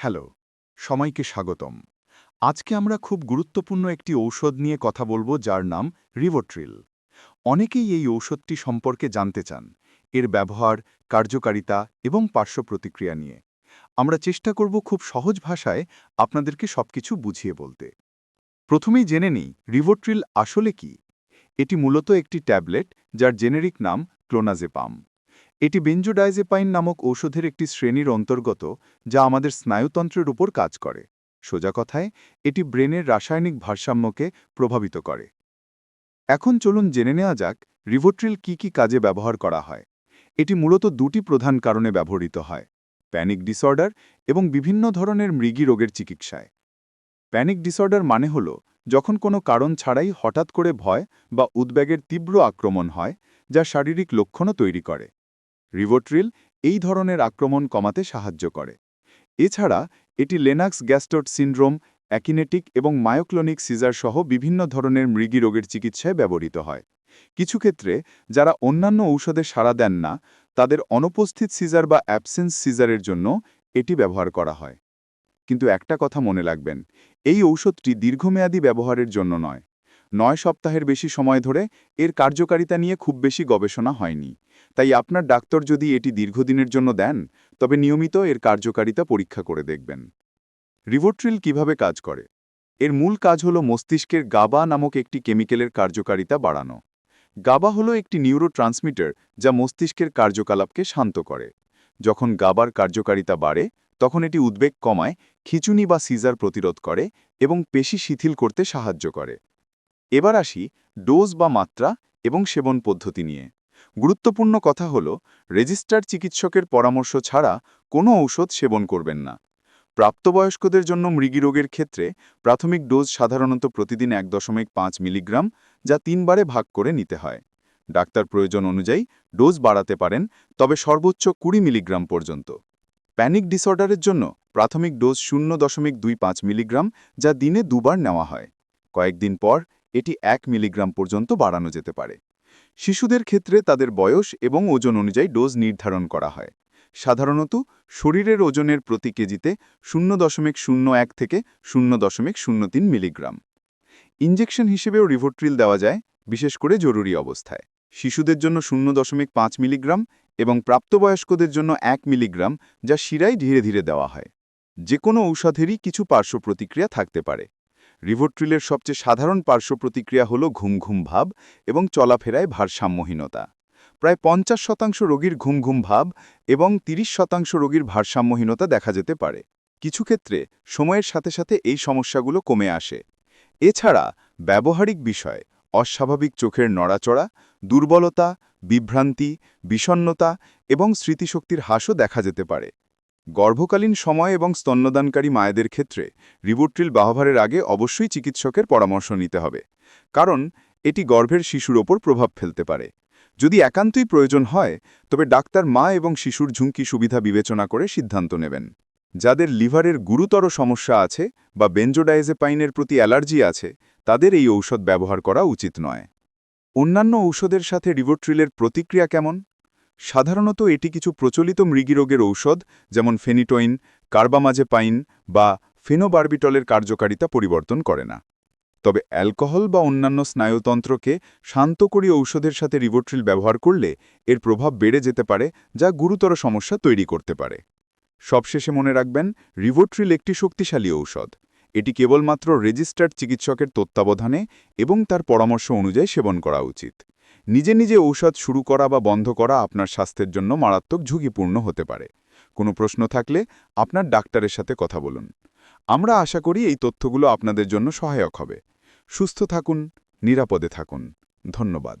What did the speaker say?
Hello সময়কে স্বাগতম। আজকে আমরা খুব গুরুত্বপূর্ণ একটি ঔষধ নিয়ে কথা বলব যার নাম রিভোট্রিল অনেকেই এই ঔষধটি সম্পর্কে জানতে চান। এর ব্যবহার, কার্যকারিতা এবং পার্শ্ব প্রতিক্রিয়া নিয়ে। আমরা চেষ্টা করব খুব সহজ ভাষায় আপনাদেরকে সবকিছু বুঝিয়ে বলতে। প্রথমেই জেনে নিই রিভোট্রিল আসলে কি? এটি মূলত একটি ট্যাবলেট যার জেনেরিক নাম ক্লোনাজেপাম। এটি বেঞ্জোডাইজেপাইন নামক ঔষধের একটি শ্রেণির অন্তর্গত, যা আমাদের স্নায়ুতন্ত্রের উপর কাজ করে। সোজা কথায়, এটি ব্রেনের রাসায়নিক ভারসাম্যকে প্রভাবিত করে। এখন চলুন জেনে নেওয়া যাক, রিভোট্রিল কি কি কাজে ব্যবহার করা হয়। এটি মূলত দুটি প্রধান কারণে ব্যবহৃত হয়, প্যানিক ডিসঅর্ডার এবং বিভিন্ন ধরনের মৃগী রোগের চিকিৎসায়। প্যানিক ডিসঅর্ডার মানে হল, যখন কোনো কারণ ছাড়াই হঠাৎ করে ভয় বা উদ্বেগের তীব্র আক্রমণ হয়, যা শারীরিক লক্ষণও তৈরি করে। রিভোট্রিল এই ধরনের আক্রমণ কমাতে সাহায্য করে। এছাড়া, এটি লেনাক্স গ্যাস্টোট সিন্ড্রোম, অ্যাকিনেটিক এবং মায়োক্লোনিক সিজার সহ বিভিন্ন ধরনের মৃগী রোগের চিকিৎসায় ব্যবহৃত হয়। কিছু ক্ষেত্রে, যারা অন্যান্য ঔষধে সাড়া দেন না, তাদের অনুপস্থিত সিজার বা অ্যাবসেন্স সিজারের জন্য এটি ব্যবহার করা হয়। কিন্তু একটা কথা মনে রাখবেন, এই ঔষধটি দীর্ঘমেয়াদী ব্যবহারের জন্য নয়। নয় সপ্তাহের বেশি সময় ধরে এর কার্যকারিতা নিয়ে খুব বেশি গবেষণা হয়নি। তাই আপনার ডাক্তার যদি এটি দীর্ঘদিনের জন্য দেন, তবে নিয়মিত এর কার্যকারিতা পরীক্ষা করে দেখবেন। রিভোট্রিল কীভাবে কাজ করে? এর মূল কাজ হল মস্তিষ্কের গাবা নামক একটি কেমিক্যালের কার্যকারিতা বাড়ানো। গাবা হলো একটি নিউরো ট্রান্সমিটার যা মস্তিষ্কের কার্যকলাপকে শান্ত করে। যখন গাবার কার্যকারিতা বাড়ে, তখন এটি উদ্বেগ কমায়, খিচুনি বা সিজার প্রতিরোধ করে এবং পেশি শিথিল করতে সাহায্য করে। এবার আসি ডোজ বা মাত্রা এবং সেবন পদ্ধতি নিয়ে। গুরুত্বপূর্ণ কথা হল, রেজিস্টার চিকিৎসকের পরামর্শ ছাড়া কোনো ঔষধ সেবন করবেন না। প্রাপ্তবয়স্কদের জন্য মৃগী রোগের ক্ষেত্রে প্রাথমিক ডোজ সাধারণত প্রতিদিন এক দশমিক পাঁচ মিলিগ্রাম, যা তিনবারে ভাগ করে নিতে হয়। ডাক্তার প্রয়োজন অনুযায়ী ডোজ বাড়াতে পারেন, তবে সর্বোচ্চ কুড়ি মিলিগ্রাম পর্যন্ত। প্যানিক ডিসঅর্ডারের জন্য প্রাথমিক ডোজ শূন্য দশমিক দুই পাঁচ মিলিগ্রাম, যা দিনে দুবার নেওয়া হয়। কয়েকদিন পর এটি এক মিলিগ্রাম পর্যন্ত বাড়ানো যেতে পারে। শিশুদের ক্ষেত্রে তাদের বয়স এবং ওজন অনুযায়ী ডোজ নির্ধারণ করা হয়। সাধারণত, শরীরের ওজনের প্রতি কেজিতে শূন্য দশমিক শূন্য এক থেকে শূন্য দশমিক শূন্য তিন মিলিগ্রাম। ইঞ্জেকশন হিসেবেও রিভোট্রিল দেওয়া যায়, বিশেষ করে জরুরি অবস্থায়। শিশুদের জন্য শূন্য দশমিক পাঁচ মিলিগ্রাম এবং প্রাপ্তবয়স্কদের জন্য এক মিলিগ্রাম, যা শিরায় ধীরে ধীরে দেওয়া হয়। যে কোনো ঔষধেরই কিছু পার্শ্ব প্রতিক্রিয়া থাকতে পারে। রিভোট্রিলের সবচেয়ে সাধারণ পার্শ্ব প্রতিক্রিয়া হল ঘুম ঘুম ভাব এবং চলাফেরায় ভারসাম্যহীনতা। প্রায় পঞ্চাশ শতাংশ রোগীর ঘুম ঘুম ভাব এবং ৩০ শতাংশ রোগীর ভারসাম্যহীনতা দেখা যেতে পারে। কিছু ক্ষেত্রে সময়ের সাথে সাথে এই সমস্যাগুলো কমে আসে। এছাড়া ব্যবহারিক বিষয়, অস্বাভাবিক চোখের নড়াচড়া, দুর্বলতা, বিভ্রান্তি বিষণ্নতা এবং স্মৃতিশক্তির হ্রাসও দেখা যেতে পারে। গর্ভকালীন সময় এবং স্তন্যদানকারী মায়েদের ক্ষেত্রে রিবোট্রিল বাহভারের আগে অবশ্যই চিকিৎসকের পরামর্শ নিতে হবে, কারণ এটি গর্ভের শিশুর ওপর প্রভাব ফেলতে পারে। যদি একান্তই প্রয়োজন হয়, তবে ডাক্তার মা এবং শিশুর ঝুঁকি সুবিধা বিবেচনা করে সিদ্ধান্ত নেবেন। যাদের লিভারের গুরুতর সমস্যা আছে বা বেঞ্জোডাইজেপাইনের প্রতি অ্যালার্জি আছে, তাদের এই ঔষধ ব্যবহার করা উচিত নয়। অন্যান্য ঔষধের সাথে রিভোট্রিলের প্রতিক্রিয়া কেমন? সাধারণত এটি কিছু প্রচলিত মৃগীরোগের ঔষধ, যেমন ফেনিটোইন, কার্বামাজেপাইন বা ফেনোবার্বিটলের কার্যকারিতা পরিবর্তন করে না। তবে অ্যালকোহল বা অন্যান্য স্নায়ুতন্ত্রকে শান্তকরী ঔষধের সাথে রিভোট্রিল ব্যবহার করলে এর প্রভাব বেড়ে যেতে পারে, যা গুরুতর সমস্যা তৈরি করতে পারে। সবশেষে মনে রাখবেন রিভোট্রিল একটি শক্তিশালী ঔষধ। এটি কেবলমাত্র রেজিস্টার্ড চিকিৎসকের তত্ত্বাবধানে এবং তার পরামর্শ অনুযায়ী সেবন করা উচিত। নিজে নিজে ঔষধ শুরু করা বা বন্ধ করা আপনার স্বাস্থ্যের জন্য মারাত্মক ঝুঁকিপূর্ণ হতে পারে। কোনো প্রশ্ন থাকলে আপনার ডাক্তারের সাথে কথা বলুন। আমরা আশা করি এই তথ্যগুলো আপনাদের জন্য সহায়ক হবে। সুস্থ থাকুন, নিরাপদে থাকুন। ধন্যবাদ।